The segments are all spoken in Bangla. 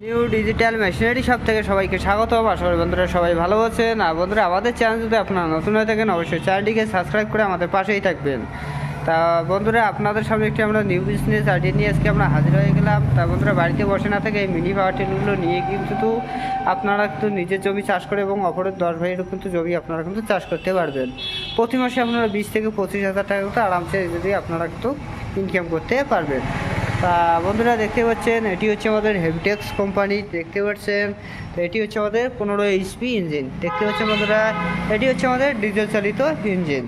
নিউ ডিজিটাল মেশিনারি শপ থেকে সবাইকে স্বাগত। আশা করি বন্ধুরা সবাই ভালো আছেন। আর বন্ধুরা, আমাদের চ্যানেল যদি আপনারা নতুন হয়ে থাকেন, অবশ্যই চ্যানেলটিকে সাবস্ক্রাইব করে আমাদের পাশেই থাকবেন। তা বন্ধুরা, আপনাদের সামনে একটি আমরা নিউ বিজনেস আইডিয়া নিয়ে আজকে আমরা হাজির হয়ে গেলাম। তা বন্ধুরা, বাড়িতে বসে না থেকে এই মিনি পাওয়ার টিলগুলো নিয়ে কিন্তু আপনারা কিন্তু নিজের জমি চাষ করে এবং অপরের দশ ভাইয়েরও কিন্তু জমি আপনারা কিন্তু চাষ করতে পারবেন। প্রতি মাসে আপনারা বিশ থেকে পঁচিশ হাজার টাকা কিন্তু আরামসে যদি আপনারা কিন্তু ইনকাম করতে পারবেন। বন্ধুরা দেখতে পাচ্ছেন, এটি হচ্ছে আমাদের হেভিটেক্স কোম্পানি দেখতে পাচ্ছেন, এটি হচ্ছে আমাদের পনেরো এইচপি ইঞ্জিন দেখতে পাচ্ছেন বন্ধুরা, এটি হচ্ছে আমাদের ডিজেল চালিত ইঞ্জিন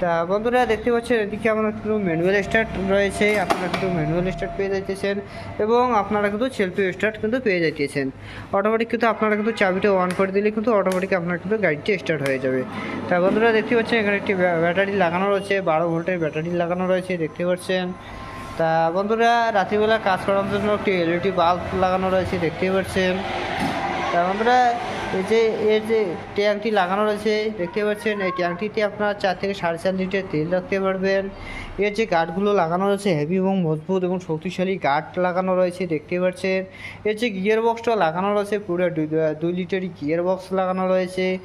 তা বন্ধুরা দেখতে পাচ্ছেন এদিকে আমরা কিন্তু ম্যানুয়াল স্টার্ট রয়েছে, আপনারা কিন্তু ম্যানুয়াল স্টার্ট পেয়ে যাইতেছেন, এবং আপনারা কিন্তু সেলফি স্টার্ট কিন্তু পেয়ে যাইতেছেন। অটোমেটিক কিন্তু আপনারা কিন্তু চাবিটা অন করে দিলে কিন্তু অটোমেটিক আপনার কিন্তু গাড়িটি স্টার্ট হয়ে যাবে। তা বন্ধুরা দেখতে পাচ্ছেন, এখানে একটি ব্য- ব্যাটারি লাগানো রয়েছে, বারো ভোল্টের ব্যাটারি লাগানো রয়েছে, দেখতে পাচ্ছেন। তা বন্ধুরা, রাত্রিবেলা কাজ করার জন্য একটি এলইডি বাল্ব লাগানো রয়েছে, দেখতেই পাচ্ছেন। তা বন্ধুরা এই যে এর যে ট্যাঙ্কটি লাগানো রয়েছে, দেখতে পাচ্ছেন, এই ট্যাঙ্কটিতে আপনারা চার থেকে সাড়ে চার লিটার তেল রাখতে পারবেন। এর যে গার্ডগুলো লাগানো রয়েছে হেভি এবং মজবুত এবং শক্তিশালী গার্ড লাগানো রয়েছে, দেখতে পাচ্ছেন। এর যে গিয়ার বক্সটা লাগানো রয়েছে, পুরো দুই- লিটারই গিয়ার বক্স লাগানো রয়েছে।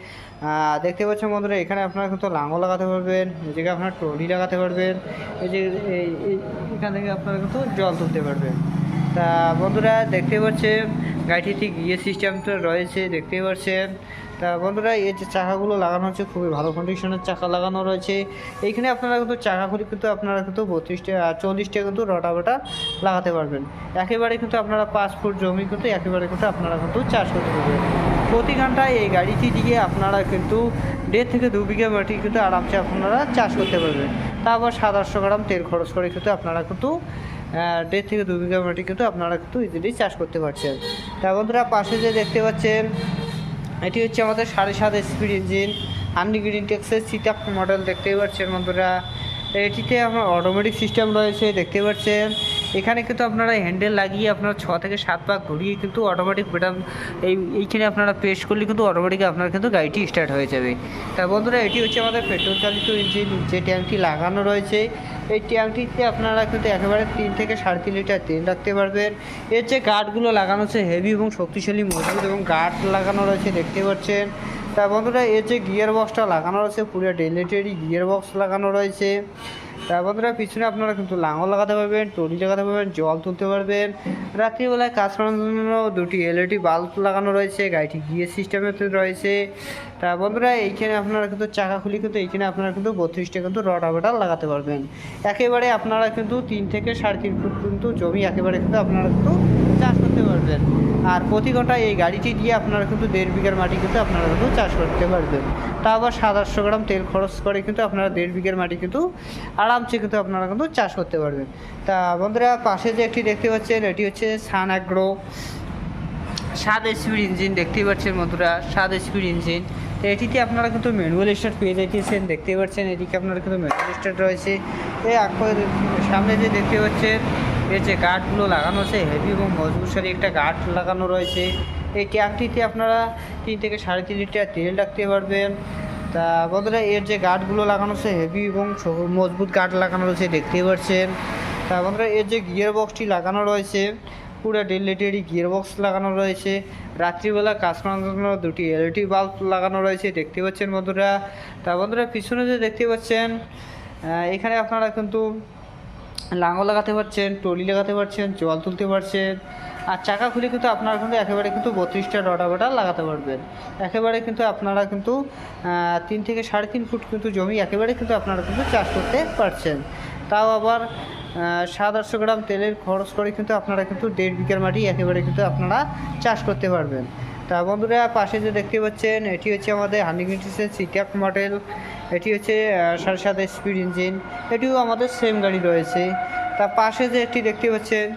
দেখতে পাচ্ছেন বন্ধুরা, এখানে আপনারা কিন্তু লাঙল লাগাতে পারবেন জায়গায় আপনারা ট্রলি লাগাতে পারবেন, এই যে এখান থেকে আপনারা কিন্তু জল তুলতে পারবেন। তা বন্ধুরা দেখতে পাচ্ছেন গাড়িটিতে গিয়ে সিস্টেমটা রয়েছে দেখতে পাচ্ছেন তা বন্ধুরা, এই যে চাকাগুলো লাগানো হচ্ছে, খুবই ভালো কন্ডিশনের চাকা লাগানো রয়েছে। এইখানে আপনারা কিন্তু চাকাগুলি কিন্তু আপনারা কিন্তু বত্রিশটা চল্লিশটা কিন্তু রটাবেটা লাগাতে পারবেন। একেবারে কিন্তু আপনারা পাঁচ ফুট জমি কিন্তু একেবারে কিন্তু আপনারা কিন্তু চাষ করতে পারবেন। প্রতি ঘন্টায় এই গাড়িটি দিয়ে আপনারা কিন্তু দেড় থেকে দু বিঘা মাটি কিন্তু আরামসে আপনারা চাষ করতে পারবেন। তারপর সাত আটশো গ্রাম তেল খরচ করে কিন্তু আপনারা কিন্তু দেড় থেকে দু বিঘা মাটি কিন্তু আপনারা কিন্তু ইজিলি চাষ করতে পারছেন। তা বন্ধুরা, পাশে যে দেখতে পাচ্ছেন, এটি হচ্ছে আমাদের সাড়ে সাত স্পিড ইঞ্জিন আমনি গ্রিন টেক্সের সিটাপ মডেল দেখতেই পাচ্ছেন বন্ধুরা। এটিতে আমার অটোমেটিক সিস্টেম রয়েছে, দেখতে পাচ্ছেন। এখানে কিন্তু আপনারা হ্যান্ডেল লাগিয়ে আপনারা ছ থেকে সাত পাক ঘুরিয়ে কিন্তু অটোমেটিক বেটাম এই, এইখানে আপনারা প্রেস করলে কিন্তু অটোমেটিক আপনার কিন্তু গাড়িটি স্টার্ট হয়ে যাবে। তা বন্ধুরা, এটি হচ্ছে আমাদের পেট্রোল চালিত ইঞ্জিন যে ট্যাঙ্কটি লাগানো রয়েছে। এই ট্যাঙ্কটিতে আপনারা কিন্তু একেবারে তিন থেকে সাড়ে তিন লিটার তেল রাখতে পারবেন। এর যে গার্ডগুলো লাগানো হচ্ছে হেভি এবং শক্তিশালী মজবুত এবং গার্ড লাগানো রয়েছে, দেখতে পাচ্ছেন। তা বন্ধুরা এর যে গিয়ার বক্সটা লাগানো রয়েছে, পুরো ডেলিটারি গিয়ার বক্স লাগানো রয়েছে। তা বন্ধুরা, পিছনে আপনারা কিন্তু লাঙল লাগাতে পারবেন টলি লাগাতে পারবেন, জল তুলতে পারবেন। রাত্রিবেলায় কাজ করার জন্য দুটি এলইডি বাল্ব লাগানো রয়েছে, গাড়িটি গিয়ার সিস্টেমে রয়েছে। তা বন্ধুরা, এইখানে আপনারা কিন্তু চাকা খুলি কিন্তু, এইখানে আপনারা কিন্তু বত্রিশটা কিন্তু রড রটাবেটার লাগাতে পারবেন। একেবারে আপনারা কিন্তু তিন থেকে সাড়ে তিন ফুট কিন্তু জমি একেবারে কিন্তু আপনারা কিন্তু পারবেন আর প্রতি ঘন্টায় এই গাড়িটি দিয়ে আপনারা কিন্তু দেড় বিঘার মাটি কিন্তু আপনারা কিন্তু চাষ করতে পারবেন। তা আবার সাত আটশো গ্রাম তেল খরচ করে কিন্তু আপনারা দেড় বিঘার মাটি কিন্তু আরামসে কিন্তু আপনারা কিন্তু চাষ করতে পারবেন। তা বন্ধুরা, পাশে যে একটি দেখতে পাচ্ছেন, এটি হচ্ছে সান অ্যাগ্রো। সাত স্পিড ইঞ্জিন দেখতেই পাচ্ছেন বন্ধুরা, সাত স্পিড ইঞ্জিন। তো এটিতে আপনারা কিন্তু ম্যানুয়াল স্টার্ট পেয়ে যাইতেছেন দেখতেই পাচ্ছেন এদিকে আপনারা কিন্তু ম্যানুয়াল স্টার্ট রয়েছে। এই সামনে যে দেখতে পাচ্ছেন এর যে গার্ডগুলো লাগানো আছে হেভি এবং মজবুত সারি একটা গার্ড লাগানো রয়েছে। এই ট্যাঙ্কটিতে আপনারা তিন থেকে সাড়ে তিন লিটার তেল রাখতে পারবেন। তা বন্ধুরা, এর যে গার্ডগুলো লাগানো আছে হেভি এবং মজবুত গার্ড লাগানো রয়েছে, দেখতে পাচ্ছেন। তা বন্ধুরা, এর যে গিয়ার বক্সটি লাগানো রয়েছে, পুরো ডেলিটারি গিয়ার বক্স লাগানো রয়েছে। রাত্রিবেলা কাজ করার জন্য দুটি এলইডি বাল্ব লাগানো রয়েছে, দেখতে পাচ্ছেন বন্ধুরা। তা বন্ধুরা, পিছনে যে দেখতে পাচ্ছেন এখানে আপনারা কিন্তু লাঙল লাগাতে পারছেন, টলি লাগাতে পারছেন, জল তুলতে পারছেন। আর চাকা খুলে কিন্তু আপনারা কিন্তু একেবারে কিন্তু বত্রিশটা রটাবেটা লাগাতে পারবেন। একেবারে কিন্তু আপনারা কিন্তু তিন থেকে সাড়ে তিন ফুট কিন্তু জমি একেবারে কিন্তু আপনারা কিন্তু চাষ করতে পারছেন। তাও আবার সাত আটশো গ্রাম তেলের খরচ করে কিন্তু আপনারা কিন্তু দেড় বিঘার মাটি একেবারে কিন্তু আপনারা চাষ করতে পারবেন। বন্ধুরা, পাশে যে দেখতে পাচ্ছেন, এটি হচ্ছে আমাদের হান্ডিগ্রিটিসের সিটাক মডেল। এটি হচ্ছে সাড়ে সাত স্পিড ইঞ্জিন। এটিও আমাদের সেম গাড়ি রয়েছে। তার পাশে যে একটি দেখতে পাচ্ছেন,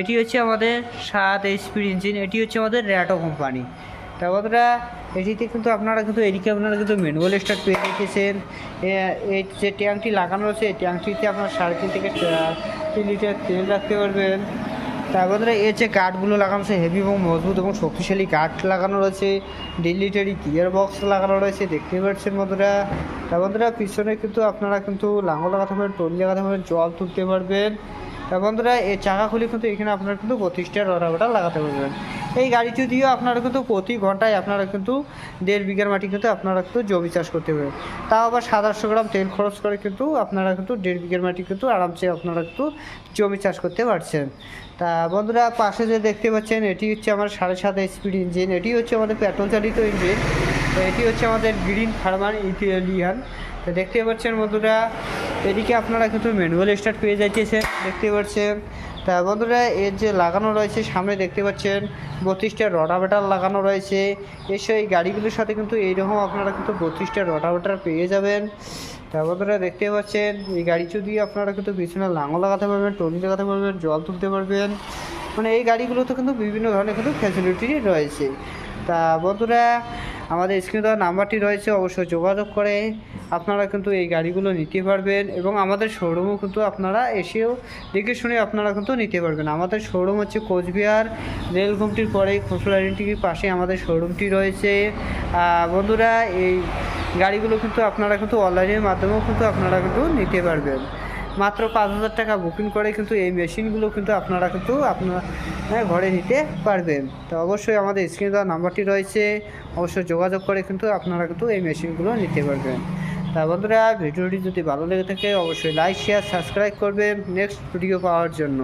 এটি হচ্ছে আমাদের সাত স্পিড ইঞ্জিন। এটি হচ্ছে আমাদের র্যাটো কোম্পানি। তা বন্ধুরা, এটিতে কিন্তু আপনারা কিন্তু এদিকে আপনারা কিন্তু ম্যানুয়াল স্টার্ট পেয়ে রেখেছেন এই যে ট্যাঙ্কটি লাগানো রয়েছে, এই ট্যাঙ্কটিতে আপনার সাড়ে তিন থেকে তিন লিটার তেল রাখতে পারবেন। তার বন্ধুরা এর যে কাঠগুলো লাগানো সে হেভি এবং মজবুত এবং শক্তিশালী কাঠ লাগানো রয়েছে ডিলিটারি গিয়ার বক্স লাগানো রয়েছে দেখতে পাচ্ছেন বন্ধুরা। তার বন্ধুরা, পিছনে কিন্তু আপনারা কিন্তু লাঙল লাগাতে পারেন টলি লাগাতে পারেন জল তুলতে পারবেন। তা বন্ধুরা, এই চাকা খুলে কিন্তু এখানে আপনারা কিন্তু বত্রিশটা রটাবেটা লাগাতে পারবেন। এই গাড়িটি দিয়েও আপনারা কিন্তু প্রতি ঘন্টায় আপনারা কিন্তু দেড় বিঘার মাটি কিন্তু আপনারা কিন্তু জমি চাষ করতে পারবেন। তাও আবার সাতাশশো গ্রাম তেল খরচ করে কিন্তু আপনারা কিন্তু দেড় বিঘার মাটি কিন্তু আরামসে আপনারা কিন্তু জমি চাষ করতে পারছেন। তা বন্ধুরা, পাশে যে দেখতে পাচ্ছেন, এটি হচ্ছে আমার সাড়ে সাত স্পিড ইঞ্জিন, এটি হচ্ছে আমাদের পেট্রোল চালিত ইঞ্জিন, তো এটি হচ্ছে আমাদের গ্রিন ফার্মার ইথিলিয়ান। তো দেখতে পাচ্ছেন বন্ধুরা, এদিকে আপনারা কিন্তু ম্যানুয়াল স্টার্ট পেয়ে যাইতেছে দেখতে পাচ্ছেন। তা বন্ধুরা, এর যে লাগানো রয়েছে, সামনে দেখতে পাচ্ছেন বত্রিশটা রটাভেটার লাগানো রয়েছে। এসে, এই গাড়িগুলোর সাথে কিন্তু এইরকম আপনারা কিন্তু বত্রিশটা রটাভেটার পেয়ে যাবেন। তা বন্ধুরা, দেখতে পাচ্ছেন, এই গাড়ি দিয়ে আপনারা কিন্তু পিছনে লাঙল লাগাতে পারবেন, টনি লাগাতে পারবেন, জল তুলতে পারবেন মানে এই গাড়িগুলোতে কিন্তু বিভিন্ন ধরনের কিন্তু ফ্যাসিলিটি রয়েছে। তা বন্ধুরা আমাদের স্ক্রিনে দেওয়া নাম্বারটি রয়েছে, অবশ্যই যোগাযোগ করে আপনারা কিন্তু এই গাড়িগুলো নিতে পারবেন এবং আমাদের শোরুমও কিন্তু আপনারা এসেও দেখে শুনে আপনারা কিন্তু নিতে পারবেন। আমাদের শোরুম হচ্ছে কোচবিহার রেল ঘুমটির পরে খোসলারিটির পাশে আমাদের শোরুমটি রয়েছে। বন্ধুরা, এই গাড়িগুলো কিন্তু আপনারা কিন্তু অনলাইনের মাধ্যমেও কিন্তু আপনারা কিন্তু নিতে পারবেন। মাত্র পাঁচ হাজার টাকা বুকিং করে কিন্তু এই মেশিনগুলো কিন্তু আপনারা কিন্তু আপনার হ্যাঁ, ঘরে নিতে পারবেন। তো অবশ্যই আমাদের স্ক্রিনে দেওয়া নাম্বারটি রয়েছে অবশ্যই যোগাযোগ করে কিন্তু আপনারা কিন্তু এই মেশিনগুলো নিতে পারবেন। তা বন্ধুরা ভিডিওটি যদি ভালো লেগে থাকে অবশ্যই লাইক শেয়ার সাবস্ক্রাইব করবেন। নেক্সট ভিডিও পাওয়ার জন্য।